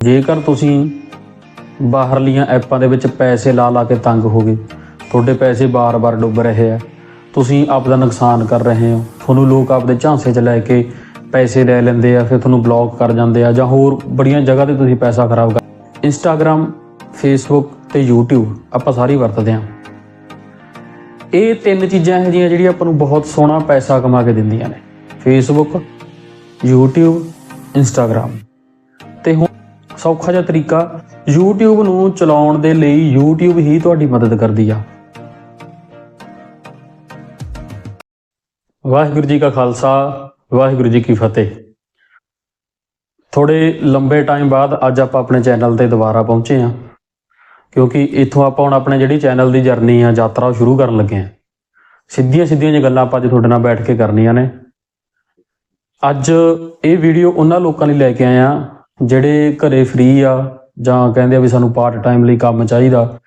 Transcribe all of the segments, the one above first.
ਜੇਕਰ ਤੁਸੀਂ ਬਾਹਰਲੀਆਂ ਐਪਾਂ ਦੇ ਵਿੱਚ ਪੈਸੇ ਲਾ ਲਾ ਕੇ ਤੰਗ ਹੋ ਗਏ, ਤੁਹਾਡੇ ਪੈਸੇ ਬਾਰ-ਬਾਰ ਡੁੱਬ ਰਹੇ ਆ, ਤੁਸੀਂ ਆਪ ਦਾ ਨੁਕਸਾਨ ਕਰ ਰਹੇ ਹੋ, ਤੁਹਾਨੂੰ ਲੋਕ ਆਪਦੇ ਝਾਂਸੇ 'ਚ ਲੈ ਕੇ ਪੈਸੇ ਲੈ ਲੈਂਦੇ ਆ, ਫਿਰ ਤੁਹਾਨੂੰ ਬਲੌਕ ਕਰ ਜਾਂਦੇ ਆ, ਜਾਂ ਹੋਰ ਬੜੀਆਂ ਜਗ੍ਹਾ ਤੇ ਤੁਸੀਂ ਪੈਸਾ ਖਰਾਬ ਕਰ ਇੰਸਟਾਗ੍ਰam ਫੇਸਬੁੱਕ ਤੇ YouTube ਆਪਾਂ ਸਾਰੀ ਵਰਤਦੇ ਆ ਇਹ ਤਿੰਨ ਚੀਜ਼ਾਂ ਇਹੋ ਜਿਹੀਆਂ ਜਿਹੜੀਆਂ ਆਪਾਂ ਨੂੰ ਬਹੁਤ ਸੋਹਣਾ ਪੈਸਾ ਕਮਾ ਕੇ ਦਿੰਦੀਆਂ ਨੇ ਫੇਸਬੁੱਕ YouTube ਇੰਸਟਾਗ੍ਰam ਸੌਖਾ ਜਿਹਾ ਤਰੀਕਾ YouTube ਨੂੰ ਚਲਾਉਣ ਦੇ ਲਈ YouTube ਹੀ ਤੁਹਾਡੀ ਮਦਦ ਕਰਦੀ ਆ। ਵਾਹਿਗੁਰੂ ਜੀ ਕਾ ਖਾਲਸਾ, ਵਾਹਿਗੁਰੂ ਜੀ ਕੀ ਫਤਿਹ। ਥੋੜੇ ਲੰਬੇ ਟਾਈਮ ਬਾਅਦ ਅੱਜ ਆਪਾਂ ਆਪਣੇ ਚੈਨਲ ਤੇ ਦੁਬਾਰਾ ਪਹੁੰਚੇ ਆ ਕਿਉਂਕਿ ਇੱਥੋਂ ਆਪਾਂ ਹੁਣ ਆਪਣੇ ਜਿਹੜੀ ਚੈਨਲ ਦੀ ਜਰਨੀ ਆ, ਯਾਤਰਾ ਉਹ ਸ਼ੁਰੂ ਕਰਨ ਲੱਗੇ ਆ ਸਿੱਧੀਆਂ ਸਿੱਧੀਆਂ ਜਿਹੀਆਂ ਗੱਲਾਂ ਆਪਾਂ ਅੱਜ ਤੁਹਾਡੇ ਨਾਲ ਬੈਠ ਕੇ ਕਰਨੀਆਂ ਨੇ। ਅੱਜ ਇਹ ਵੀਡੀਓ ਉਹਨਾਂ ਲੋਕਾਂ ਲਈ ਲੈ ਕੇ ਆਏ ਆ ਜਿਹੜੇ ਘਰੇ ਫ੍ਰੀ ਆ, ਜਾਂ ਕਹਿੰਦੇ ਆ ਵੀ ਸਾਨੂੰ ਪਾਰਟ ਟਾਈਮ ਲਈ ਕੰਮ ਚਾਹੀਦਾ,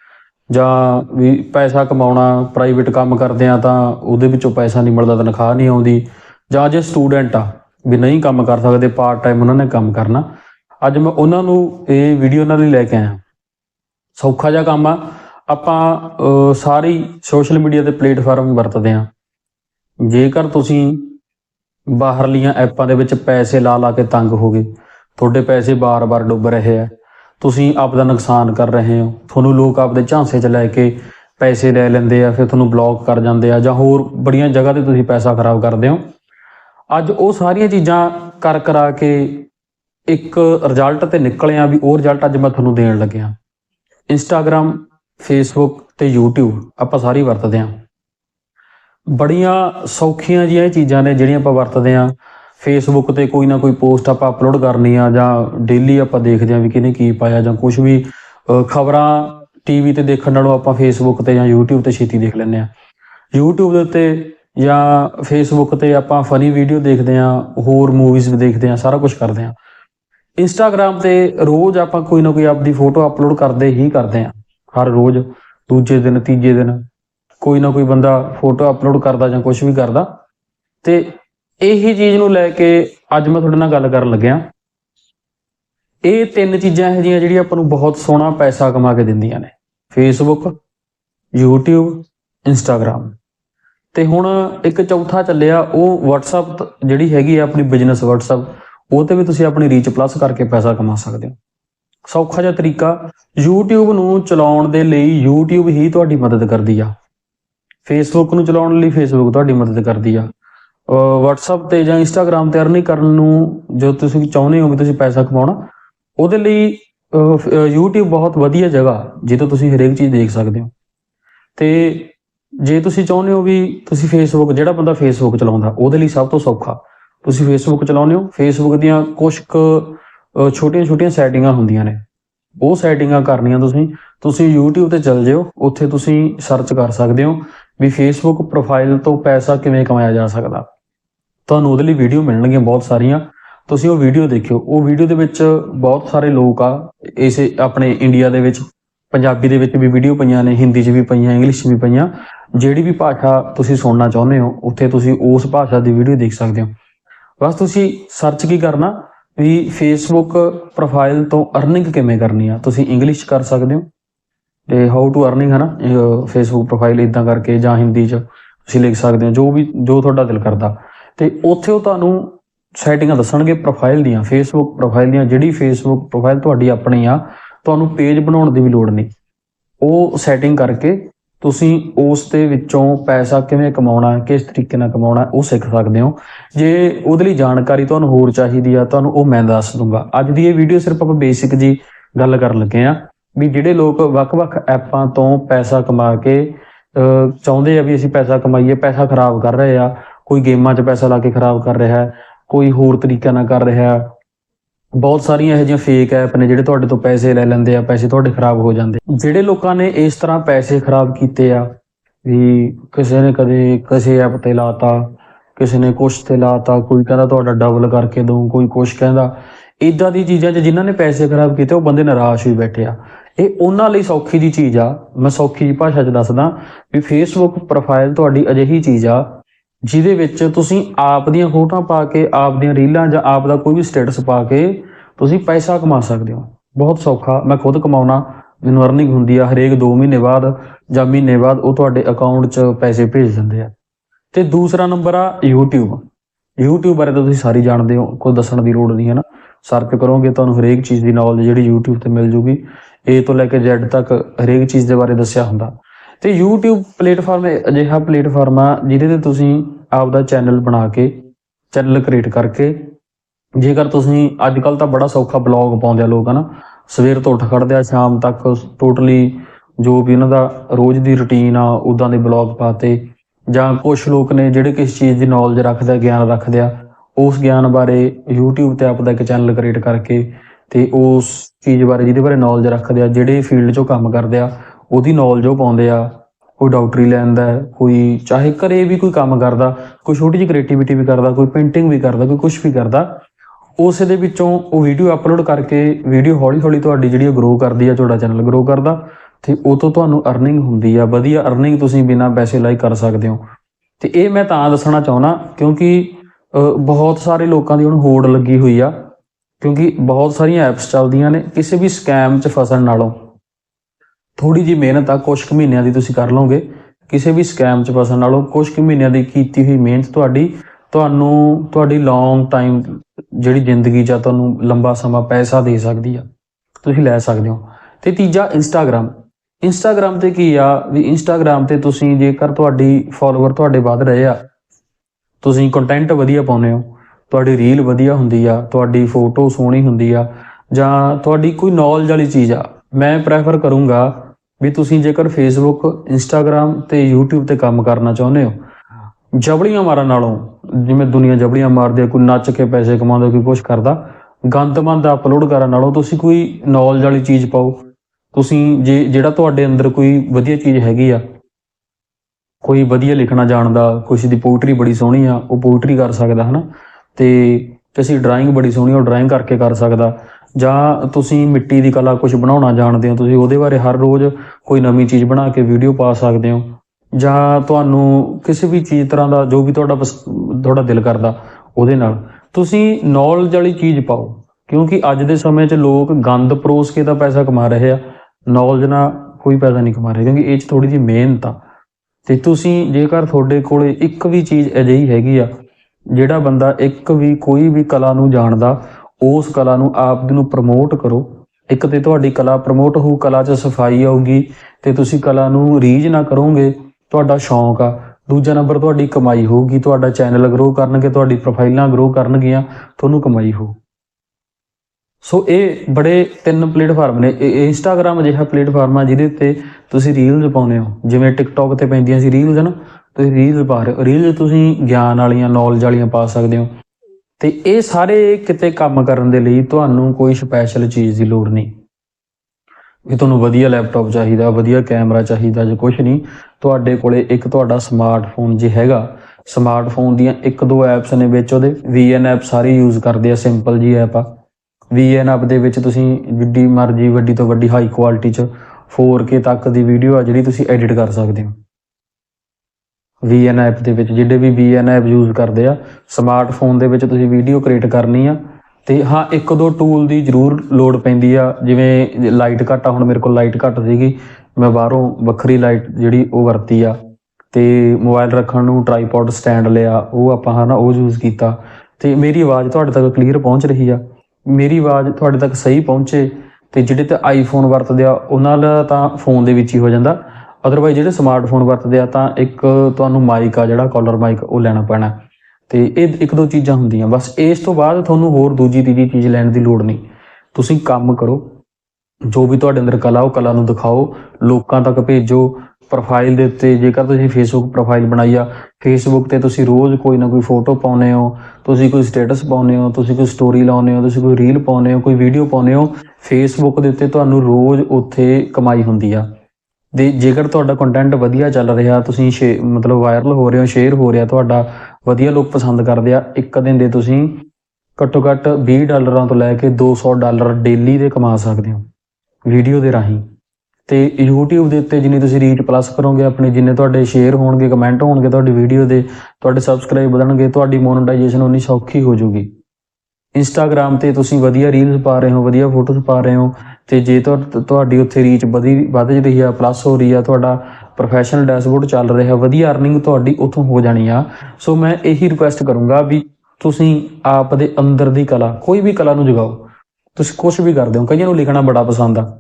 ਜਾਂ ਵੀ ਪੈਸਾ ਕਮਾਉਣਾ ਪ੍ਰਾਈਵੇਟ ਕੰਮ ਕਰਦੇ ਆ ਤਾਂ ਉਹਦੇ ਵਿੱਚੋਂ ਪੈਸਾ ਨਹੀਂ ਮਿਲਦਾ, ਤਨਖਾਹ ਨਹੀਂ ਆਉਂਦੀ, ਜਾਂ ਜੇ ਸਟੂਡੈਂਟ ਆ, ਵੀ ਨਹੀਂ ਕੰਮ ਕਰ ਸਕਦੇ ਪਾਰਟ ਟਾਈਮ ਉਹਨਾਂ ਨੇ ਕੰਮ ਕਰਨਾ। ਅੱਜ ਮੈਂ ਉਹਨਾਂ ਨੂੰ ਇਹ ਵੀਡੀਓ ਉਹਨਾਂ ਲਈ ਲੈ ਕੇ ਆਇਆ। ਸੌਖਾ ਜਿਹਾ ਕੰਮ ਆ। ਆਪਾਂ ਸਾਰੀ ਸੋਸ਼ਲ ਮੀਡੀਆ ਤੇ ਪਲੇਟਫਾਰਮ ਵਰਤਦੇ ਆ। ਜੇਕਰ ਤੁਸੀਂ ਬਾਹਰਲੀਆਂ ਐਪਾਂ ਦੇ ਵਿੱਚ ਪੈਸੇ ਲਾ ਲਾ ਕੇ ਤੰਗ ਹੋ ਗਏ ਤੁਹਾਡੇ ਪੈਸੇ ਬਾਰ-ਬਾਰ ਡੁੱਬ ਰਹੇ ਆ। ਤੁਸੀਂ ਆਪ ਦਾ ਨੁਕਸਾਨ ਕਰ ਰਹੇ ਹੋ। ਤੁਹਾਨੂੰ ਲੋਕ ਆਪਦੇ ਝਾਂਸੇ 'ਚ ਲੈ ਕੇ ਪੈਸੇ ਲੈ ਲੈਂਦੇ ਆ, ਫਿਰ ਤੁਹਾਨੂੰ ਬਲੌਕ ਕਰ ਜਾਂਦੇ ਆ ਜਾਂ ਹੋਰ ਬੜੀਆਂ ਜਗ੍ਹਾ ਤੇ ਤੁਸੀਂ ਪੈਸਾ ਖਰਾਬ ਕਰਦੇ ਹੋ। ਅੱਜ ਉਹ ਸਾਰੀਆਂ ਚੀਜ਼ਾਂ ਕਰ ਕਰਾ ਕੇ ਇੱਕ ਰਿਜ਼ਲਟ ਤੇ ਨਿਕਲੇ ਆ ਵੀ ਉਹ ਰਿਜ਼ਲਟ ਅੱਜ ਮੈਂ ਤੁਹਾਨੂੰ ਦੇਣ ਲੱਗਿਆ। ਇੰਸਟਾਗ੍ਰam ਫੇਸਬੁੱਕ ਤੇ YouTube ਆਪਾਂ ਸਾਰੀ ਵਰਤਦੇ ਆ। ਬੜੀਆਂ ਸੌਖੀਆਂ ਜਿਹੀਆਂ ਚੀਜ਼ਾਂ ਨੇ ਜਿਹੜੀਆਂ ਆਪਾਂ ਵਰਤਦੇ ਆ। ਫੇਸਬੁੱਕ ਤੇ ਕੋਈ ਨਾ ਕੋਈ ਪੋਸਟ ਆਪਾਂ ਅਪਲੋਡ ਕਰਨੀ ਆ ਜਾਂ ਡੇਲੀ ਆਪਾਂ ਦੇਖਦੇ ਆ ਵੀ ਕਿਹਨੇ ਕੀ ਪਾਇਆ ਜਾਂ ਕੁਝ ਵੀ ਖਬਰਾਂ ਟੀਵੀ ਤੇ ਦੇਖਣ ਨਾਲੋਂ ਆਪਾਂ ਫੇਸਬੁੱਕ ਤੇ ਜਾਂ YouTube ਤੇ ਛੇਤੀ ਦੇਖ ਲੈਂਦੇ ਆ। YouTube ਦੇ ਉੱਤੇ ਜਾਂ ਫੇਸਬੁੱਕ ਤੇ ਆਪਾਂ ਫਨੀ ਵੀਡੀਓ ਦੇਖਦੇ ਆ, ਹੋਰ ਮੂਵੀਜ਼ ਵੀ ਦੇਖਦੇ ਆ, ਸਾਰਾ ਕੁਝ ਕਰਦੇ ਆ। ਇੰਸਟਾਗ੍ਰam ਤੇ ਰੋਜ਼ ਆਪਾਂ ਕੋਈ ਨਾ ਕੋਈ ਆਪਦੀ ਫੋਟੋ ਅਪਲੋਡ ਕਰਦੇ ਹੀ ਕਰਦੇ ਆ, ਹਰ ਰੋਜ਼, ਦੂਜੇ ਦਿਨ, ਤੀਜੇ ਦਿਨ। ਕੋਈ ਨਾ ਕੋਈ ਬੰਦਾ ਫੋਟੋ ਅਪਲੋਡ ਕਰਦਾ ਜਾਂ ਕੁਝ ਵੀ ਕਰਦਾ ਤੇ ਇਹੀ ਚੀਜ਼ ਨੂੰ ਲੈ ਕੇ ਅੱਜ ਮੈਂ ਤੁਹਾਡੇ ਨਾਲ ਗੱਲ ਕਰਨ ਲੱਗਿਆ। ਇਹ ਤਿੰਨ ਚੀਜ਼ਾਂ ਇਹੋ ਜਿਹੀਆਂ ਜਿਹੜੀਆਂ ਆਪਾਂ ਨੂੰ ਬਹੁਤ ਸੋਹਣਾ ਪੈਸਾ ਕਮਾ ਕੇ ਦਿੰਦੀਆਂ ਨੇ। ਫੇਸਬੁੱਕ YouTube ਇੰਸਟਾਗ੍ਰam ਤੇ ਹੁਣ ਇੱਕ ਚੌਥਾ ਚੱਲਿਆ, ਉਹ WhatsApp ਜਿਹੜੀ ਹੈਗੀ ਆ ਆਪਣੀ ਬਿਜ਼ਨਸ WhatsApp, ਉਹ ਤੇ ਵੀ ਤੁਸੀਂ ਆਪਣੀ ਰੀਚ ਪਲੱਸ ਕਰਕੇ ਪੈਸਾ ਕਮਾ ਸਕਦੇ ਹੋ। ਸੌਖਾ ਜਿਹਾ ਤਰੀਕਾ, YouTube ਨੂੰ ਚਲਾਉਣ ਦੇ ਲਈ YouTube ਹੀ ਤੁਹਾਡੀ ਮਦਦ ਕਰਦੀ ਆ। Facebook ਨੂੰ ਚਲਾਉਣ ਲਈ Facebook ਤੁਹਾਡੀ ਮਦਦ ਕਰਦੀ ਆ। WhatsApp ਤੇ ਜਾਂ Instagram ਤੇ ਅਰਨਿੰਗ ਕਰਨ ਨੂੰ ਜੋ ਤੁਸੀਂ ਚਾਹੁੰਦੇ ਹੋ ਵੀ ਤੁਸੀਂ ਪੈਸਾ ਕਮਾਉਣਾ ਉਹਦੇ ਲਈ ਅਹ, YouTube ਬਹੁਤ ਵਧੀਆ ਜਗ੍ਹਾ ਜਿੱਥੇ ਤੁਸੀਂ ਹਰੇਕ ਚੀਜ਼ ਦੇਖ ਸਕਦੇ ਹੋ। ਤੇ ਜੇ ਤੁਸੀਂ ਚਾਹੁੰਦੇ ਹੋ ਵੀ ਤੁਸੀਂ Facebook ਜਿਹੜਾ ਬੰਦਾ Facebook ਚਲਾਉਂਦਾ ਉਹਦੇ ਲਈ ਸਭ ਤੋਂ ਸੌਖਾ। ਤੁਸੀਂ Facebook ਚਲਾਉਂਦੇ ਹੋ Facebook ਦੀਆਂ ਕੁਝ ਕੁ ਛੋਟੀਆਂ-ਛੋਟੀਆਂ ਸੈਟਿੰਗਾਂ ਹੁੰਦੀਆਂ ਨੇ। ਉਹ ਸੈਟਿੰਗਾਂ ਕਰਨੀਆਂ ਤੁਸੀਂ ਤੁਸੀਂ YouTube ਤੇ ਚਲ ਜਿਓ ਉੱਥੇ ਤੁਸੀਂ ਸਰਚ ਕਰ ਸਕਦੇ ਹੋ ਵੀ Facebook ਪ੍ਰੋਫਾਈਲ ਤੋਂ ਪੈਸਾ ਕਿਵੇਂ ਕਮਾਇਆ ਜਾ ਸਕਦਾ। ਤੁਹਾਨੂੰ ਉਹਦੇ ਲਈ ਵੀਡੀਓ ਮਿਲਣਗੀਆਂ ਬਹੁਤ ਸਾਰੀਆਂ। ਤੁਸੀਂ ਉਹ ਵੀਡੀਓ ਦੇਖਿਓ। ਉਹ ਵੀਡੀਓ ਦੇ ਵਿੱਚ ਬਹੁਤ ਸਾਰੇ ਲੋਕ ਆ, ਇਸੇ ਆਪਣੇ ਇੰਡੀਆ ਦੇ ਵਿੱਚ, ਪੰਜਾਬੀ ਦੇ ਵਿੱਚ ਵੀ ਵੀਡੀਓ ਪਈਆਂ ਨੇ, ਹਿੰਦੀ 'ਚ ਵੀ ਪਈਆਂ ਇੰਗਲਿਸ਼ 'ਚ ਵੀ ਪਈਆਂ। ਜਿਹੜੀ ਵੀ ਭਾਸ਼ਾ ਤੁਸੀਂ ਸੁਣਨਾ ਚਾਹੁੰਦੇ ਹੋ, ਉੱਥੇ ਤੁਸੀਂ ਉਸ ਭਾਸ਼ਾ ਦੀ ਵੀਡੀਓ ਦੇਖ ਸਕਦੇ ਹੋ। ਬਸ ਤੁਸੀਂ ਸਰਚ ਕੀ ਕਰਨਾ, ਵੀ ਫੇਸਬੁੱਕ ਪ੍ਰੋਫਾਈਲ ਤੋਂ ਅਰਨਿੰਗ ਕਿਵੇਂ ਕਰਨੀ ਆ। ਤੁਸੀਂ ਇੰਗਲਿਸ਼ 'ਚ ਕਰ ਸਕਦੇ ਹੋ। ਤੇ ਹਾਊ ਟੂ ਅਰਨਿੰਗ ਹੈ ਨਾ ਫੇਸਬੁੱਕ ਪ੍ਰੋਫਾਈਲ ਇਦਾਂ ਕਰਕੇ ਜਾਂ ਹਿੰਦੀ 'ਚ ਤੁਸੀਂ ਲਿਖ ਸਕਦੇ ਹੋ, ਜੋ ਵੀ, ਜੋ ਤੁਹਾਡਾ ਦਿਲ ਕਰਦਾ। ਤੇ ਉੱਥੇ ਉਹ ਤੁਹਾਨੂੰ ਸੈਟਿੰਗਾਂ ਦੱਸਣਗੇ ਪ੍ਰੋਫਾਈਲ ਦੀਆਂ ਫੇਸਬੁੱਕ ਪ੍ਰੋਫਾਈਲ ਦੀਆਂ ਜਿਹੜੀ ਫੇਸਬੁੱਕ ਪ੍ਰੋਫਾਈਲ ਤੁਹਾਡੀ ਆਪਣੀ ਆ ਤੁਹਾਨੂੰ ਪੇਜ ਬਣਾਉਣ ਦੀ ਵੀ ਲੋੜ ਨਹੀਂ। ਉਹ ਸੈਟਿੰਗ ਕਰਕੇ ਤੁਸੀਂ ਉਸ ਦੇ ਵਿੱਚੋਂ ਪੈਸਾ ਕਿਵੇਂ ਕਮਾਉਣਾ ਕਿਸ ਤਰੀਕੇ ਨਾਲ ਕਮਾਉਣਾ ਉਹ ਸਿੱਖ ਸਕਦੇ ਹੋ। ਜੇ ਉਹਦੇ ਲਈ ਜਾਣਕਾਰੀ ਤੁਹਾਨੂੰ ਹੋਰ ਚਾਹੀਦੀ ਆ ਤੁਹਾਨੂੰ ਉਹ ਮੈਂ ਦੱਸ ਦੂੰਗਾ। ਅੱਜ ਦੀ ਇਹ ਵੀਡੀਓ ਸਿਰਫ ਆਪਾਂ ਬੇਸਿਕ ਜੀ ਗੱਲ ਕਰਨ ਲੱਗੇ ਆ ਵੀ ਜਿਹੜੇ ਲੋਕ ਵੱਖ-ਵੱਖ ਐਪਾਂ ਤੋਂ ਪੈਸਾ ਕਮਾ ਕੇ ਅਹ, ਚਾਹੁੰਦੇ ਆ ਵੀ ਅਸੀਂ ਪੈਸਾ ਕਮਾਈਏ ਪੈਸਾ ਖਰਾਬ ਕਰ ਰਹੇ ਆ ਕੋਈ ਗੇਮਾਂ 'ਚ ਪੈਸਾ ਲਾ ਕੇ ਖਰਾਬ ਕਰ ਰਿਹਾ ਹੈ, ਕੋਈ ਹੋਰ ਤਰੀਕਾ ਨਾਲ ਕਰ ਰਿਹਾ ਹੈ। ਬਹੁਤ ਸਾਰੀਆਂ ਇਹੋ ਜਿਹੀਆਂ ਫੇਕ ਐਪ ਨੇ ਜਿਹੜੇ ਤੁਹਾਡੇ ਤੋਂ ਪੈਸੇ ਲੈ ਲੈਂਦੇ ਆ, ਪੈਸੇ ਤੁਹਾਡੇ ਖਰਾਬ ਹੋ ਜਾਂਦੇ। ਜਿਹੜੇ ਲੋਕਾਂ ਨੇ ਇਸ ਤਰ੍ਹਾਂ ਪੈਸੇ ਖਰਾਬ ਕੀਤੇ ਆ, ਵੀ ਕਿਸੇ ਨੇ ਕਦੇ ਕਿਸੇ ਐਪ ਤੇ ਲਾਤਾ, ਕਿਸੇ ਨੇ ਕੁਛ ਤੇ ਲਾਤਾ, ਕੋਈ ਕਹਿੰਦਾ ਤੁਹਾਡਾ ਡਬਲ ਕਰਕੇ ਦਊਂ, ਕੋਈ ਕੁਛ ਕਹਿੰਦਾ ਇਦਾਂ ਦੀ ਚੀਜ਼ਾਂ 'ਚ ਜਿਨ੍ਹਾਂ ਨੇ ਪੈਸੇ ਖਰਾਬ ਕੀਤੇ, ਉਹ ਬੰਦੇ ਨਿਰਾਸ਼ ਹੋਈ ਬੈਠੇ ਆ। ਇਹ ਉਹਨਾਂ ਲਈ ਸੌਖੀ ਦੀ ਚੀਜ਼ ਆ। ਮੈਂ ਸੌਖੀ ਦੀ ਭਾਸ਼ਾ 'ਚ ਦੱਸਦਾ ਵੀ ਫੇਸਬੁੱਕ ਪ੍ਰੋਫਾਈਲ ਤੁਹਾਡੀ ਅਜਿਹੀ ਚੀਜ਼ ਆ ਜਿਹਦੇ ਵਿੱਚ ਤੁਸੀਂ ਆਪ ਦੀਆਂ ਫੋਟੋਆਂ ਪਾ ਕੇ, ਆਪ ਦੀਆਂ ਰੀਲਾਂ ਜਾਂ ਆਪ ਦਾ ਕੋਈ ਵੀ ਸਟੇਟਸ ਪਾ ਕੇ ਤੁਸੀਂ ਪੈਸਾ ਕਮਾ ਸਕਦੇ ਹੋ। ਬਹੁਤ ਸੌਖਾ, ਮੈਂ ਖੁਦ ਕਮਾਉਣਾ, ਮੈਨੂੰ ਅਰਨਿੰਗ ਹੁੰਦੀ ਆ, ਹਰੇਕ 2 ਮਹੀਨੇ ਬਾਅਦ ਜਾਂ ਮਹੀਨੇ ਬਾਅਦ ਉਹ ਤੁਹਾਡੇ ਅਕਾਊਂਟ 'ਚ ਪੈਸੇ ਭੇਜ ਦਿੰਦੇ ਆ। ਤੇ ਦੂਸਰਾ ਨੰਬਰ ਆ YouTube YouTube ਬਾਰੇ ਤਾਂ ਤੁਸੀਂ ਸਾਰੀ ਜਾਣਦੇ ਹੋ, ਕੋਈ ਦੱਸਣ ਦੀ ਲੋੜ ਨਹੀਂ ਹੈ ਨਾ। ਸਰਚ ਕਰੋਗੇ ਤੁਹਾਨੂੰ ਹਰੇਕ ਚੀਜ਼ ਦੀ ਨੌਲੇਜ ਜਿਹੜੀ YouTube ਤੇ ਮਿਲ ਜੂਗੀ। A ਤੋਂ ਲੈ ਕੇ Z ਤੱਕ ਹਰੇਕ ਚੀਜ਼ ਦੇ ਬਾਰੇ ਦੱਸਿਆ ਹੁੰਦਾ। ਤੇ YouTube ਪਲੇਟਫਾਰਮ ਅਜਿਹਾ ਪਲੇਟਫਾਰਮ ਆ ਜਿਹਦੇ ਤੇ ਤੁਸੀਂ ਆਪਦਾ ਚੈਨਲ ਬਣਾ ਕੇ ਚੈਨਲ ਕ੍ਰੀਏਟ ਕਰਕੇ। ਜੇਕਰ ਤੁਸੀਂ ਅੱਜ ਕੱਲ ਤਾਂ ਬੜਾ ਸੌਖਾ ਬਲੌਗ ਪਾਉਂਦੇ ਆ ਲੋਕ, ਹਨਾ। ਸਵੇਰ ਤੋਂ ਉੱਠ ਖੜਦੇ ਆ, ਸ਼ਾਮ ਤੱਕ ਟੋਟਲੀ ਜੋ ਵੀ ਉਹਨਾਂ ਦਾ ਰੋਜ਼ ਦੀ ਰੁਟੀਨ ਆ ਉਦਾਂ ਦੇ ਬਲੌਗ ਪਾਤੇ। ਜਾਂ ਕੁਝ ਲੋਕ ਨੇ ਜਿਹੜੇ ਕਿਸ ਚੀਜ਼ ਦੀ ਨੌਲੇਜ ਰੱਖਦੇ ਆ, ਗਿਆਨ ਰੱਖਦੇ ਆ, ਉਸ ਗਿਆਨ ਬਾਰੇ YouTube ਤੇ ਆਪਦਾ ਇੱਕ ਚੈਨਲ ਕ੍ਰੀਏਟ ਕਰਕੇ ਤੇ ਉਸ ਚੀਜ਼ ਬਾਰੇ ਜਿਹਦੇ ਬਾਰੇ ਨੌਲੇਜ ਰੱਖਦੇ ਆ, ਜਿਹੜੇ ਫੀਲਡ 'ਚੋਂ ਕੰਮ ਕਰਦੇ ਆ, ਉਹਦੀ ਨੌਲੇਜ ਉਹ ਪਾਉਂਦੇ ਆ। ਕੋਈ ਡਾਕਟਰੀ ਲੈਂਦਾ ਹੈ ਕੋਈ ਚਾਹੇ ਘਰੇ ਵੀ ਕੋਈ ਕੰਮ ਕਰਦਾ, ਕੋਈ ਛੋਟੀ ਜਿਹੀ ਕ੍ਰੀਏਟੀਵਿਟੀ ਵੀ ਕਰਦਾ, ਕੋਈ ਪੇਂਟਿੰਗ ਵੀ ਕਰਦਾ, ਕੋਈ ਕੁਝ ਵੀ ਕਰਦਾ, ਉਸ ਦੇ ਵਿੱਚੋਂ ਉਹ ਵੀਡੀਓ ਅਪਲੋਡ ਕਰਕੇ ਵੀਡੀਓ ਹੌਲੀ ਹੌਲੀ ਤੁਹਾਡੀ ਜਿਹੜੀ ਗਰੋ ਕਰਦੀ ਆ, ਤੁਹਾਡਾ ਚੈਨਲ ਗਰੋ ਕਰਦਾ, ਤੇ ਉਹ ਤੋਂ ਤੁਹਾਨੂੰ ਅਰਨਿੰਗ ਹੁੰਦੀ ਆ, ਵਧੀਆ ਅਰਨਿੰਗ ਤੁਸੀਂ ਬਿਨਾਂ ਪੈਸੇ ਲਾਈ ਕਰ ਸਕਦੇ ਹੋ। ਤੇ ਇਹ ਮੈਂ ਤਾਂ ਦੱਸਣਾ ਚਾਹੁੰਦਾ, ਕਿਉਂਕਿ ਬਹੁਤ ਸਾਰੇ ਲੋਕਾਂ ਦੀ ਹੁਣ ਹੋੜ ਲੱਗੀ ਹੋਈ ਆ, ਕਿਉਂਕਿ ਬਹੁਤ ਸਾਰੀਆਂ ਐਪਸ ਚੱਲਦੀਆਂ ਨੇ, ਕਿਸੇ ਵੀ ਸਕੈਮ 'ਚ ਫਸਣ ਨਾਲੋਂ। ਥੋੜੀ ਜੀ ਮਿਹਨਤ ਆ ਕੁਝ ਕੁ ਮਹੀਨਿਆਂ ਦੀ ਤੁਸੀਂ ਕਰ ਲਓਗੇ। ਕਿਸੇ ਵੀ ਸਕੈਮ 'ਚ ਫਸਣ ਨਾਲੋਂ ਕੁਝ ਕੁ ਮਹੀਨਿਆਂ ਦੀ ਕੀਤੀ ਹੋਈ ਮਿਹਨਤ ਤੁਹਾਡੀ, ਤੁਹਾਨੂੰ, ਤੁਹਾਡੀ ਲੌਂਗ ਟਾਈਮ ਜਿਹੜੀ ਜ਼ਿੰਦਗੀ ਜਾਂ ਤੁਹਾਨੂੰ ਲੰਬਾ ਸਮਾਂ ਪੈਸਾ ਦੇ ਸਕਦੀ ਆ, ਤੁਸੀਂ ਲੈ ਸਕਦੇ ਹੋ। ਤੇ ਤੀਜਾ ਇੰਸਟਾਗ੍ਰam ਇੰਸਟਾਗ੍ਰam ਤੇ ਕੀ ਆ ਵੀ ਇੰਸਟਾਗ੍ਰam ਤੇ ਤੁਸੀਂ ਜੇਕਰ ਤੁਹਾਡੀ ਫਾਲੋਅਰ ਤੁਹਾਡੇ ਵੱਧ ਰਹੇ ਆ, ਤੁਸੀਂ ਕੰਟੈਂਟ ਵਧੀਆ ਪਾਉਂਦੇ ਹੋ, ਤੁਹਾਡੀ ਰੀਲ ਵਧੀਆ ਹੁੰਦੀ ਆ, ਤੁਹਾਡੀ ਫੋਟੋ ਸੋਹਣੀ ਹੁੰਦੀ ਆ, ਜਾਂ ਤੁਹਾਡੀ ਕੋਈ ਨੌਲੇਜ ਵਾਲੀ ਚੀਜ਼ ਆ ਮੈਂ ਪ੍ਰੈਫਰ ਕਰੂੰਗਾ ਵੀ ਤੁਸੀਂ ਜੇਕਰ ਫੇਸਬੁੱਕ ਇੰਸਟਾਗ੍ਰam ਤੇ YouTube ਤੇ ਕੰਮ ਕਰਨਾ ਚਾਹੁੰਦੇ ਹੋ। ਜਬਲੀਆਂ ਮਾਰਨ ਨਾਲੋਂ ਜਿਵੇਂ ਦੁਨੀਆ ਜਬਲੀਆਂ ਮਾਰਦੀ ਆ ਕੋਈ ਨੱਚ ਕੇ ਪੈਸੇ ਕਮਾਉਂਦਾ ਕੋਈ ਕੁਝ ਕਰਦਾ ਗੰਦਮੰਦ ਅਪਲੋਡ ਕਰਨ ਨਾਲੋਂ ਤੁਸੀਂ ਕੋਈ ਨੌਲੇਜ ਵਾਲੀ ਚੀਜ਼ ਪਾਓ। ਤੁਸੀਂ ਜੇ ਜਿਹੜਾ ਤੁਹਾਡੇ ਅੰਦਰ ਕੋਈ ਵਧੀਆ ਚੀਜ਼ ਹੈਗੀ ਆ ਕੋਈ ਵਧੀਆ ਲਿਖਣਾ ਜਾਣਦਾ ਕੁਛ ਦੀ ਪੋਇਟਰੀ ਬੜੀ ਸੋਹਣੀ ਆ ਉਹ ਪੋਇਟਰੀ ਕਰ ਸਕਦਾ ਹਨਾ? ਤੇ ਕਿ ਅਸੀਂ ਡਰਾਇੰਗ ਬੜੀ ਸੋਹਣੀ ਉਹ ਡਰਾਇੰਗ ਕਰਕੇ ਕਰ ਸਕਦਾ। ਜਾਂ ਤੁਸੀਂ ਮਿੱਟੀ ਦੀ ਕਲਾ ਕੁਝ ਬਣਾਉਣਾ ਜਾਣਦੇ ਹੋ, ਤੁਸੀਂ ਉਹਦੇ ਬਾਰੇ ਹਰ ਰੋਜ਼ ਕੋਈ ਨਵੀਂ ਚੀਜ਼ ਬਣਾ ਕੇ ਵੀਡੀਓ ਪਾ ਸਕਦੇ ਹੋ। ਜਾਂ ਤੁਹਾਨੂੰ ਕਿਸੇ ਵੀ ਚੀਜ਼ ਤਰ੍ਹਾਂ ਦਾ, ਜੋ ਵੀ ਤੁਹਾਡਾ ਪਸ- ਤੁਹਾਡਾ ਦਿਲ ਕਰਦਾ, ਉਹਦੇ ਨਾਲ। ਤੁਸੀਂ ਨੌਲੇਜ ਵਾਲੀ ਚੀਜ਼ ਪਾਓ, ਕਿਉਂਕਿ ਅੱਜ ਦੇ ਸਮੇਂ 'ਚ ਲੋਕ ਗੰਦ ਪਰੋਸ ਕੇ ਤਾਂ ਪੈਸਾ ਕਮਾ ਰਹੇ ਆ। ਨੌਲੇਜ ਨਾਲ ਕੋਈ ਪੈਸਾ ਨਹੀਂ ਕਮਾ ਰਹੇ, ਕਿਉਂਕਿ ਇਹ 'ਚ ਥੋੜੀ ਜਿਹੀ ਮਿਹਨਤ ਆ। ਤੇ ਤੁਸੀਂ ਜੇਕਰ ਤੁਹਾਡੇ ਕੋਲੇ ਇੱਕ ਵੀ ਚੀਜ਼ ਅਜਿਹੀ ਹੈਗੀ ਆ ਜਿਹੜਾ ਬੰਦਾ ਇੱਕ ਵੀ ਕੋਈ ਵੀ ਕਲਾ ਨੂੰ ਜਾਣਦਾ, ਉਸ ਕਲਾ ਨੂੰ ਆਪ ਨੂੰ ਪ੍ਰਮੋਟ ਕਰੋ। ਇੱਕ ਤੇ ਤੁਹਾਡੀ ਕਲਾ ਪ੍ਰਮੋਟ ਹੋਊ, ਕਲਾ 'ਚ ਸਫ਼ਾਈ ਆਊਗੀ ਤੇ ਤੁਸੀਂ ਕਲਾ ਨੂੰ ਰੀਝ ਨਾ ਕਰੋਗੇ, ਤੁਹਾਡਾ ਸ਼ੌਂਕ ਆ। ਦੂਜਾ ਨੰਬਰ, ਤੁਹਾਡੀ ਕਮਾਈ ਹੋਊਗੀ, ਤੁਹਾਡਾ ਚੈਨਲ ਗਰੋ ਕਰਨਗੇ, ਤੁਹਾਡੀ ਪ੍ਰੋਫਾਈਲਾਂ ਗਰੋ ਕਰਨਗੀਆਂ, ਤੁਹਾਨੂੰ ਕਮਾਈ ਹੋ ਸੋ ਇਹ ਬੜੇ ਤਿੰਨ ਪਲੇਟਫਾਰਮ ਨੇ। ਇਹ ਇੰਸਟਾਗ੍ਰam ਅਜਿਹਾ ਪਲੇਟਫਾਰਮ ਆ ਜਿਹਦੇ ਉੱਤੇ ਤੁਸੀਂ ਰੀਲਸ ਪਾਉਂਦੇ ਹੋ। ਜਿਵੇਂ ਟਿਕਟੌਕ ਤੇ ਪੈਂਦੀਆਂ ਸੀ ਰੀਲਸ ਹਨ ਤੁਸੀਂ ਰੀਲ ਪਾ ਰਹੇ ਹੋ। ਰੀਲਸ ਤੁਸੀਂ ਗਿਆਨ ਵਾਲੀਆਂ ਨੌਲੇਜ ਵਾਲੀਆਂ ਪਾ ਸਕਦੇ ਹੋ। ਤੇ ਇਹ ਸਾਰੇ ਕਿਤੇ ਕੰਮ ਕਰਨ ਦੇ ਲਈ ਤੁਹਾਨੂੰ ਕੋਈ ਸਪੈਸ਼ਲ ਚੀਜ਼ ਦੀ ਲੋੜ ਨਹੀਂ। ਵੀ ਤੁਹਾਨੂੰ ਵਧੀਆ ਲੈਪਟਾਪ ਚਾਹੀਦਾ, ਵਧੀਆ ਕੈਮਰਾ ਚਾਹੀਦਾ ਜਾਂ ਕੁਝ ਨਹੀਂ। ਤੁਹਾਡੇ ਕੋਲੇ ਇੱਕ ਤੁਹਾਡਾ ਸਮਾਰਟਫੋਨ ਜੇ ਹੈਗਾ ਸਮਾਰਟਫੋਨ ਦੀਆਂ ਇੱਕ ਦੋ ਐਪਸ ਨੇ ਵਿੱਚ ਉਹਦੇ। VN ਐਪ ਸਾਰੇ ਯੂਜ਼ ਕਰਦੇ ਆ ਸਿੰਪਲ ਜੀ ਐਪ ਆ। VN ਐਪ ਦੇ ਵਿੱਚ ਤੁਸੀਂ ਜਿੱਡੀ ਮਰਜ਼ੀ ਵੱਡੀ ਤੋਂ ਵੱਡੀ ਹਾਈ ਕੁਆਲਿਟੀ ਚ 4K ਤੱਕ ਦੀ ਵੀਡੀਓ ਆ ਜਿਹੜੀ ਤੁਸੀਂ ਐਡਿਟ ਕਰ ਸਕਦੇ ਹੋ। VN ਐਪ ਦੇ ਵਿੱਚ, ਜਿਹੜੇ ਵੀ VN ਐਪ ਯੂਜ਼ ਕਰਦੇ ਆ ਸਮਾਰਟਫੋਨ ਦੇ ਵਿੱਚ ਤੁਸੀਂ ਵੀਡੀਓ ਕ੍ਰੀਏਟ ਕਰਨੀ ਆ। ਤੇ ਹਾਂ, ਇੱਕ ਦੋ ਟੂਲ ਦੀ ਜ਼ਰੂਰ ਲੋੜ ਪੈਂਦੀ ਆ, ਜਿਵੇਂ ਲਾਈਟ ਘੱਟ ਆ, ਹੁਣ ਮੇਰੇ ਕੋਲ ਲਾਈਟ ਘੱਟ ਸੀਗੀ, ਮੈਂ ਬਾਹਰੋਂ ਵੱਖਰੀ ਲਾਈਟ ਜਿਹੜੀ ਉਹ ਵਰਤੀ ਆ। ਤੇ ਮੋਬਾਈਲ ਰੱਖਣ ਨੂੰ ਟ੍ਰਾਈਪੋਡ ਸਟੈਂਡ ਲਿਆ, ਉਹ ਆਪਾਂ ਹਨਾ, ਉਹ ਯੂਜ਼ ਕੀਤਾ। ਤੇ ਮੇਰੀ ਆਵਾਜ਼ ਤੁਹਾਡੇ ਤੱਕ ਕਲੀਅਰ ਪਹੁੰਚ ਰਹੀ ਆ। ਮੇਰੀ ਆਵਾਜ਼ ਤੁਹਾਡੇ ਤੱਕ ਸਹੀ ਪਹੁੰਚੇ, ਤੇ ਜਿਹੜੇ ਤੇ ਆਈਫੋਨ ਵਰਤਦੇ ਆ, ਉਹਨਾਂ ਦਾ ਤਾਂ ਫੋਨ ਦੇ ਵਿੱਚ ਹੀ ਹੋ ਜਾਂਦਾ। ਅਦਰਵਾਈਜ਼ ਜਿਹੜੇ ਸਮਾਰਟਫੋਨ ਵਰਤਦੇ ਆ ਤਾਂ ਇੱਕ ਤੁਹਾਨੂੰ ਮਾਈਕ ਆ ਜਿਹੜਾ ਕਾਲਰ ਮਾਈਕ ਉਹ ਲੈਣਾ ਪੈਣਾ। ਤੇ ਇਹ ਇੱਕ ਦੋ ਚੀਜ਼ਾਂ ਹੁੰਦੀਆਂ। ਬਸ ਇਸ ਤੋਂ ਬਾਅਦ ਤੁਹਾਨੂੰ ਹੋਰ ਦੂਜੀ ਤੀਜੀ ਚੀਜ਼ ਲੈਣ ਦੀ ਲੋੜ ਨਹੀਂ। ਤੁਸੀਂ ਕੰਮ ਕਰੋ। ਜੋ ਵੀ ਤੁਹਾਡੇ ਅੰਦਰ ਕਲਾ, ਉਹ ਕਲਾ ਨੂੰ ਦਿਖਾਓ। ਲੋਕਾਂ ਤੱਕ ਭੇਜੋ। ਪ੍ਰੋਫਾਈਲ ਦੇ ਉੱਤੇ ਜੇਕਰ ਤੁਸੀਂ ਫੇਸਬੁੱਕ ਪ੍ਰੋਫਾਈਲ ਬਣਾਈ ਆ ਫੇਸਬੁੱਕ ਤੇ ਤੁਸੀਂ ਰੋਜ਼ ਕੋਈ ਨਾ ਕੋਈ ਫੋਟੋ ਪਾਉਂਦੇ ਹੋ, ਤੁਸੀਂ ਕੋਈ ਸਟੇਟਸ ਪਾਉਂਦੇ ਹੋ, ਤੁਸੀਂ ਕੋਈ ਸਟੋਰੀ ਲਾਉਂਦੇ ਹੋ, ਤੁਸੀਂ ਕੋਈ ਰੀਲ ਪਾਉਂਦੇ ਹੋ, ਕੋਈ ਵੀਡੀਓ ਪਾਉਂਦੇ ਹੋ ਫੇਸਬੁੱਕ ਦੇ ਉੱਤੇ ਤੁਹਾਨੂੰ ਰੋਜ਼ ਉੱਥੇ ਕਮਾਈ ਹੁੰਦੀ ਆ। ਦੇ ਜੇਕਰ ਤੁਹਾਡਾ ਕੰਟੈਂਟ ਵਧੀਆ ਚੱਲ ਰਿਹਾ, ਤੁਸੀਂ ਸ਼ੇ- ਮਤਲਬ ਵਾਇਰਲ ਹੋ ਰਹੇ ਹੋ ਸ਼ੇਅਰ ਹੋ ਰਿਹਾ, ਤੁਹਾਡਾ ਵਧੀਆ ਲੋਕ ਪਸੰਦ ਕਰਦੇ ਆ, ਇੱਕ ਦਿਨ ਦੇ ਤੁਸੀਂ ਘੱਟੋ ਘੱਟ 20 ਡਾਲਰਾਂ ਤੋਂ ਲੈ ਕੇ 200 ਡਾਲਰ ਡੇਲੀ ਦੇ ਕਮਾ ਸਕਦੇ ਹੋ ਵੀਡੀਓ ਦੇ ਰਾਹੀਂ। ਤੇ YouTube ਦੇ ਉੱਤੇ ਜਿੰਨੀ ਤੁਸੀਂ ਰੀਚ ਪਲੱਸ ਕਰੋਗੇ, ਆਪਣੇ ਜਿੰਨੇ ਤੁਹਾਡੇ ਸ਼ੇਅਰ ਹੋਣਗੇ ਕਮੈਂਟ ਹੋਣਗੇ, ਤੁਹਾਡੀ ਵੀਡੀਓ ਦੇ ਤੁਹਾਡੇ ਸਬਸਕ੍ਰਾਈਬ ਵਧਣਗੇ, ਤੁਹਾਡੀ ਮੋਨੇਟਾਈਜੇਸ਼ਨ ਉਨੀ ਸੌਖੀ ਹੋ ਜਾਊਗੀ। ਇੰਸਟਾਗ੍ਰam ਤੇ ਤੁਸੀਂ ਵਧੀਆ ਰੀਲਸ ਪਾ ਰਹੇ ਹੋ, ਵਧੀਆ ਫੋਟੋਜ਼ ਪਾ ਰਹੇ ਹੋ ਤੇ ਜੇ ਤੁਹਾ- ਤੁਹਾਡੀ ਉੱਥੇ ਰੀਚ ਵਧੀ, ਵੱਧ ਰਹੀ ਆ ਪਲੱਸ ਹੋ ਰਹੀ ਆ, ਤੁਹਾਡਾ ਪ੍ਰੋਫੈਸ਼ਨਲ ਡੈਸ਼ਬੋਰਡ ਚੱਲ ਰਿਹਾ, ਵਧੀਆ ਅਰਨਿੰਗ ਤੁਹਾਡੀ ਉੱਥੋਂ ਹੋ ਜਾਣੀ ਆ। ਸੋ ਮੈਂ ਇਹੀ ਰਿਕੁਐਸਟ ਕਰੂੰਗਾ ਵੀ ਤੁਸੀਂ ਆਪ ਦੇ ਅੰਦਰ ਦੀ ਕਲਾ, ਕੋਈ ਵੀ ਕਲਾ ਨੂੰ ਜਗਾਓ, ਤੁਸੀਂ ਕੁਝ ਵੀ ਕਰਦੇ ਹੋ, ਕਈਆਂ ਨੂੰ ਲਿਖਣਾ ਬੜਾ ਪਸੰਦ ਆ।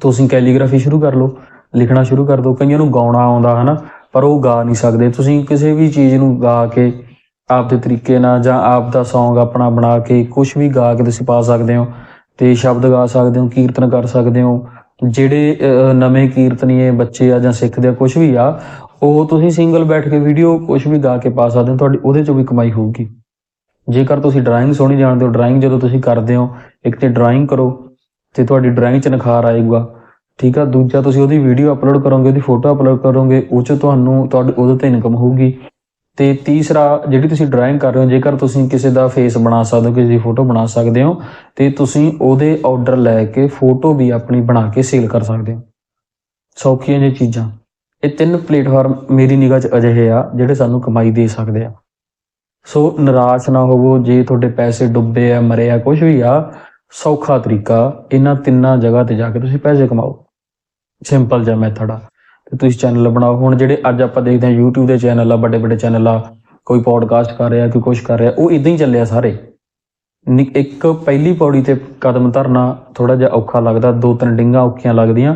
ਤੁਸੀਂ ਕੈਲੀਗ੍ਰਾਫੀ ਸ਼ੁਰੂ ਕਰ ਲਓ, ਲਿਖਣਾ ਸ਼ੁਰੂ ਕਰ ਦਿਓ, ਕਈਆਂ ਨੂੰ ਗਾਉਣਾ ਆਉਂਦਾ, ਹਨਾ, ਪਰ ਉਹ ਗਾ ਨਹੀਂ ਸਕਦੇ। ਤੁਸੀਂ ਕਿਸੇ ਵੀ ਚੀਜ਼ ਨੂੰ ਗਾ ਕੇ ਆਪ ਦੇ ਤਰੀਕੇ ਨਾਲ ਜਾਂ ਆਪ ਦਾ Song ਆਪਣਾ ਬਣਾ ਕੇ ਕੁਝ ਵੀ ਗਾ ਕੇ ਤੁਸੀਂ ਪਾ ਸਕਦੇ ਹੋ। ਤੇ ਸ਼ਬਦ ਗਾ ਸਕਦੇ ਹੋ, ਕੀਰਤਨ ਕਰ ਸਕਦੇ ਹੋ। ਜਿਹੜੇ ਨਵੇਂ ਕੀਰਤਨੀਏ, ਬੱਚੇ ਆ ਜਾਂ ਸਿੱਖਦੇ ਆ ਕੁਝ ਵੀ ਆ, ਉਹ ਤੁਸੀਂ ਸਿੰਗਲ ਬੈਠ ਕੇ ਵੀਡੀਓ ਕੁਝ ਵੀ ਗਾ ਕੇ ਪਾ ਸਕਦੇ ਹੋ, ਤੁਹਾਡੀ, ਉਹਦੇ ਚੋਂ ਵੀ ਕਮਾਈ ਹੋਊਗੀ। ਜੇਕਰ ਤੁਸੀਂ ਡਰਾਇੰਗ ਸੋਹਣੀ ਜਾਣਦੇ ਹੋ ਡਰਾਇੰਗ ਜਦੋਂ ਤੁਸੀਂ ਕਰਦੇ ਹੋ, ਇੱਕ ਤੇ ਡਰਾਇੰਗ ਕਰੋ, ਤੇ ਤੁਹਾਡੀ ਡਰਾਇੰਗ 'ਚ ਨਿਖਾਰ ਆਏਗਾ। ਠੀਕ ਆ? ਦੂਜਾ, ਤੁਸੀਂ ਉਹਦੀ ਵੀਡੀਓ ਅਪਲੋਡ ਕਰੋਗੇ, ਉਹਦੀ ਫੋਟੋ ਅਪਲੋਡ ਕਰੋਗੇ, ਉਹ 'ਚ ਤੁਹਾਨੂੰ, ਤੁਹਾਡੀ, ਉਹਦੇ ਤੇ ਇਨਕਮ ਹੋਊਗੀ। ਤੇ ਤੀਸਰਾ, ਜਿਹੜੀ ਤੁਸੀਂ ਡਰਾਇੰਗ ਕਰ ਰਹੇ ਹੋ, ਜੇਕਰ ਤੁਸੀਂ ਕਿਸੇ ਦਾ ਫੇਸ ਬਣਾ ਸਕਦੇ ਹੋ, ਕਿਸੇ ਦੀ ਫੋਟੋ ਬਣਾ ਸਕਦੇ ਹੋ, ਤੇ ਤੁਸੀਂ ਉਹਦੇ ਆਰਡਰ ਲੈ ਕੇ ਫੋਟੋ ਵੀ ਆਪਣੀ ਬਣਾ ਕੇ ਸੇਲ ਕਰ ਸਕਦੇ ਹੋ। ਸੌਖੀਆਂ ਜਿਹੀਆਂ ਚੀਜ਼ਾਂ। ਇਹ ਤਿੰਨ ਪਲੇਟਫਾਰਮ ਮੇਰੀ ਨਿਗਾਹ 'ਚ ਅਜਿਹੇ ਆ, ਜਿਹੜੇ ਸਾਨੂੰ ਕਮਾਈ ਦੇ ਸਕਦੇ ਆ। ਸੋ ਨਿਰਾਸ਼ ਨਾ ਹੋਵੋ, ਜੇ ਤੁਹਾਡੇ ਪੈਸੇ ਡੁੱਬੇ ਆ, ਮਰੇ ਆ ਕੁਝ ਵੀ ਆ, ਸੌਖਾ ਤਰੀਕਾ, ਇਹਨਾਂ ਤਿੰਨਾਂ ਜਗ੍ਹਾ ਤੇ ਜਾ ਕੇ ਤੁਸੀਂ ਪੈਸੇ ਕਮਾਓ। ਸਿੰਪਲ ਜਿਹਾ ਮੈਥਡ ਆ। ਤੇ ਤੁਸੀਂ ਚੈਨਲ ਬਣਾਓ। ਹੁਣ ਜਿਹੜੇ ਅੱਜ ਆਪਾਂ ਦੇਖਦੇ ਹਾਂ YouTube ਦੇ ਚੈਨਲ ਆ, ਵੱਡੇ ਵੱਡੇ ਚੈਨਲ ਆ, ਕੋਈ ਪੋਡਕਾਸਟ ਕਰ ਰਿਹਾ, ਕੋਈ ਕੁਝ ਕਰ ਰਿਹਾ, ਉਹ ਇਦਾਂ ਹੀ ਚੱਲਿਆ ਸਾਰੇ। ਇੱਕ ਪਹਿਲੀ ਪੌੜੀ ਤੇ ਕਦਮ ਧਰਨਾ ਥੋੜਾ ਜਿਹਾ ਔਖਾ ਲੱਗਦਾ, ਦੋ ਤਿੰਨ ਡਿੰਗਾਂ ਔਖੀਆਂ ਲੱਗਦੀਆਂ।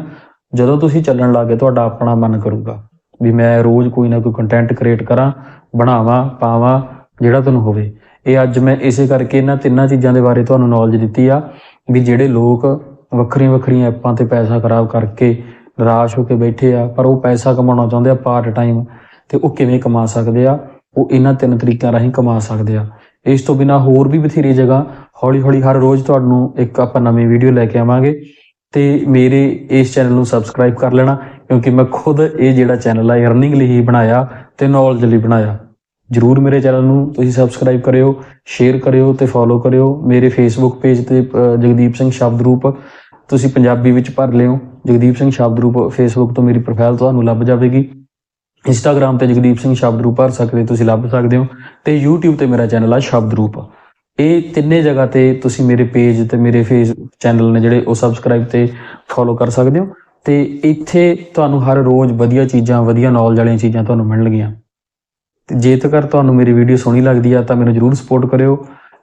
ਜਦੋਂ ਤੁਸੀਂ ਚੱਲਣ ਲੱਗੇ, ਤੁਹਾਡਾ ਆਪਣਾ ਮਨ ਕਰੂਗਾ ਵੀ ਮੈਂ ਰੋਜ਼ ਕੋਈ ਨਾ ਕੋਈ ਕੰਟੈਂਟ ਕ੍ਰੀਏਟ ਕਰਾਂ, ਬਣਾਵਾਂ, ਪਾਵਾਂ, ਜਿਹੜਾ ਤੁਹਾਨੂੰ ਹੋਵੇ। ਇਹ ਅੱਜ ਮੈਂ ਇਸੇ ਕਰਕੇ ਇਹਨਾਂ ਤਿੰਨਾਂ ਚੀਜ਼ਾਂ ਦੇ ਬਾਰੇ ਤੁਹਾਨੂੰ ਨੌਲੇਜ ਦਿੱਤੀ ਆ ਵੀ ਜਿਹੜੇ ਲੋਕ ਵੱਖਰੀਆਂ ਵੱਖਰੀਆਂ ਐਪਾਂ ਤੇ ਪੈਸਾ ਖਰਾਬ ਕਰਕੇ ਨਿਰਾਸ਼ ਹੋ ਕੇ ਬੈਠੇ ਆ, ਪਰ ਉਹ ਪੈਸਾ ਕਮਾਉਣਾ ਚਾਹੁੰਦੇ ਆ ਪਾਰਟ ਟਾਈਮ ਤੇ ਉਹ ਕਿਵੇਂ ਕਮਾ ਸਕਦੇ ਆ? ਉਹ ਇਹਨਾਂ ਤਿੰਨ ਤਰੀਕਿਆਂ ਰਾਹੀਂ ਕਮਾ ਸਕਦੇ ਆ। ਇਸ ਤੋਂ ਬਿਨਾ ਹੋਰ ਵੀ ਬਥੇਰੀ ਜਗ੍ਹਾ ਹੌਲੀ ਹੌਲੀ ਹਰ ਰੋਜ਼ ਤੁਹਾਨੂੰ ਇੱਕ ਆਪਾਂ ਨਵੀਂ ਵੀਡੀਓ ਲੈ ਕੇ ਆਵਾਂਗੇ। ਤੇ ਮੇਰੇ ਇਸ ਚੈਨਲ ਨੂੰ ਸਬਸਕ੍ਰਾਈਬ ਕਰ ਲੈਣਾ, ਕਿਉਂਕਿ ਮੈਂ ਖੁਦ ਇਹ ਜਿਹੜਾ ਚੈਨਲ ਆ ਅਰਨਿੰਗ ਲਈ ਹੀ ਬਣਾਇਆ ਤੇ ਨੌਲੇਜ ਲਈ ਬਣਾਇਆ। ਜਰੂਰ ਮੇਰੇ ਚੈਨਲ ਨੂੰ ਤੁਸੀਂ ਸਬਸਕ੍ਰਾਈਬ ਕਰਿਓ ਸ਼ੇਅਰ ਕਰਿਓ ਤੇ ਫੋਲੋ ਕਰਿਓ। ਮੇਰੇ ਫੇਸਬੁੱਕ ਪੇਜ ਤੇ ਜਗਦੀਪ ਸਿੰਘ ਸ਼ਬਦ ਰੂਪ ਤੁਸੀਂ ਪੰਜਾਬੀ ਵਿੱਚ ਭਰ ਲਿਓ। ਜਗਦੀਪ ਸਿੰਘ ਸ਼ਬਦ ਰੂਪ ਫੇਸਬੁੱਕ ਤੋਂ ਮੇਰੀ ਪ੍ਰੋਫਾਈਲ ਤੁਹਾਨੂੰ ਲੱਭ ਜਾਵੇਗੀ। ਇੰਸਟਾਗ੍ਰam ਤੇ ਜਗਦੀਪ ਸਿੰਘ ਸ਼ਬਦ ਰੂਪ ਭਰ ਸਕਦੇ, ਤੁਸੀਂ ਲੱਭ ਸਕਦੇ ਹੋ। ਤੇ YouTube ਤੇ ਮੇਰਾ ਚੈਨਲ ਆ ਸ਼ਬਦ ਰੂਪ ਇਹ ਤਿੰਨੇ ਜਗ੍ਹਾ ਤੇ ਤੁਸੀਂ ਮੇਰੇ ਪੇਜ ਤੇ ਮੇਰੇ ਫੇਸ ਚੈਨਲ ਨੇ ਜਿਹੜੇ ਉਹ ਸਬਸਕ੍ਰਾਈਬ ਤੇ ਫੋਲੋ ਕਰ ਸਕਦੇ ਹੋ। ਤੇ ਇੱਥੇ ਤੁਹਾਨੂੰ ਹਰ ਰੋਜ਼ ਵਧੀਆ ਚੀਜ਼ਾਂ, ਵਧੀਆ ਨੌਲੇਜ ਵਾਲੀਆਂ ਚੀਜ਼ਾਂ ਤੁਹਾਨੂੰ ਮਿਲਣਗੀਆਂ ਤੇ ਜੇ ਤੱਕ ਤੁਹਾਨੂੰ ਮੇਰੀ ਵੀਡੀਓ ਸੋਹਣੀ ਲੱਗਦੀ ਆ ਤਾਂ ਮੈਨੂੰ ਜਰੂਰ ਸਪੋਰਟ ਕਰਿਓ।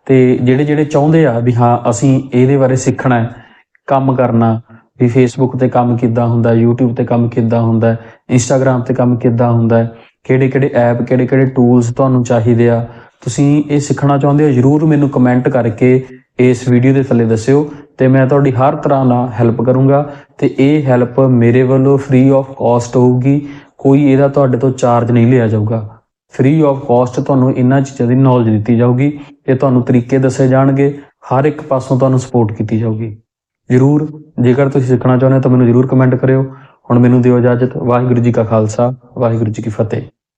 ਤੇ ਜਿਹੜੇ ਜਿਹੜੇ ਚਾਹੁੰਦੇ ਆ ਵੀ ਹਾਂ, ਅਸੀਂ ਇਹਦੇ ਬਾਰੇ ਸਿੱਖਣਾ ਹੈ ਕੰਮ ਕਰਨਾ, ਵੀ ਫੇਸਬੁੱਕ ਤੇ ਕੰਮ ਕਿੱਦਾਂ ਹੁੰਦਾ, YouTube ਤੇ ਕੰਮ ਕਿੱਦਾਂ ਹੁੰਦਾ ਇੰਸਟਾਗ੍ਰam ਤੇ ਕੰਮ ਕਿੱਦਾਂ ਹੁੰਦਾ ਕਿਹੜੇ ਕਿਹੜੇ ਐਪ ਕਿਹੜੇ ਕਿਹੜੇ ਟੂਲਸ ਤੁਹਾਨੂੰ ਚਾਹੀਦੇ ਆ, ਤੁਸੀਂ ਇਹ ਸਿੱਖਣਾ ਚਾਹੁੰਦੇ ਹੋ, ਜਰੂਰ ਮੈਨੂੰ ਕਮੈਂਟ ਕਰਕੇ ਇਸ ਵੀਡੀਓ ਦੇ ਥੱਲੇ ਦੱਸਿਓ ਤੇ ਮੈਂ ਤੁਹਾਡੀ ਹਰ ਤਰ੍ਹਾਂ ਨਾਲ ਹੈਲਪ ਕਰੂੰਗਾ ਤੇ ਇਹ ਹੈਲਪ ਮੇਰੇ ਵੱਲੋਂ ਫ੍ਰੀ ਆਫ ਕਾਸਟ ਹੋਊਗੀ, ਕੋਈ ਇਹਦਾ ਤੁਹਾਡੇ ਤੋਂ ਚਾਰਜ ਨਹੀਂ ਲਿਆ ਜਾਊਗਾ। ਫ੍ਰੀ ਆਫ ਕਾਸਟ ਤੁਹਾਨੂੰ ਇਹਨਾਂ ਚੀਜ਼ਾਂ ਦੀ ਨੌਲੇਜ ਦਿੱਤੀ ਜਾਊਗੀ ਤੇ ਤੁਹਾਨੂੰ ਤਰੀਕੇ ਦੱਸੇ ਜਾਣਗੇ, ਹਰ ਇੱਕ ਪਾਸੋਂ ਤੁਹਾਨੂੰ ਸਪੋਰਟ ਕੀਤੀ ਜਾਊਗੀ। ਜਰੂਰ, ਜੇਕਰ ਤੁਸੀਂ ਸਿੱਖਣਾ ਚਾਹੁੰਦੇ ਹੋ ਤਾਂ ਮੈਨੂੰ ਜਰੂਰ ਕਮੈਂਟ ਕਰਿਓ। ਹੁਣ ਮੈਨੂੰ ਦਿਓ ਇਜਾਜ਼ਤ। ਵਾਹਿਗੁਰੂ ਜੀ ਕਾ ਖਾਲਸਾ, ਵਾਹਿਗੁਰੂ ਜੀ ਕੀ ਫਤਿਹ।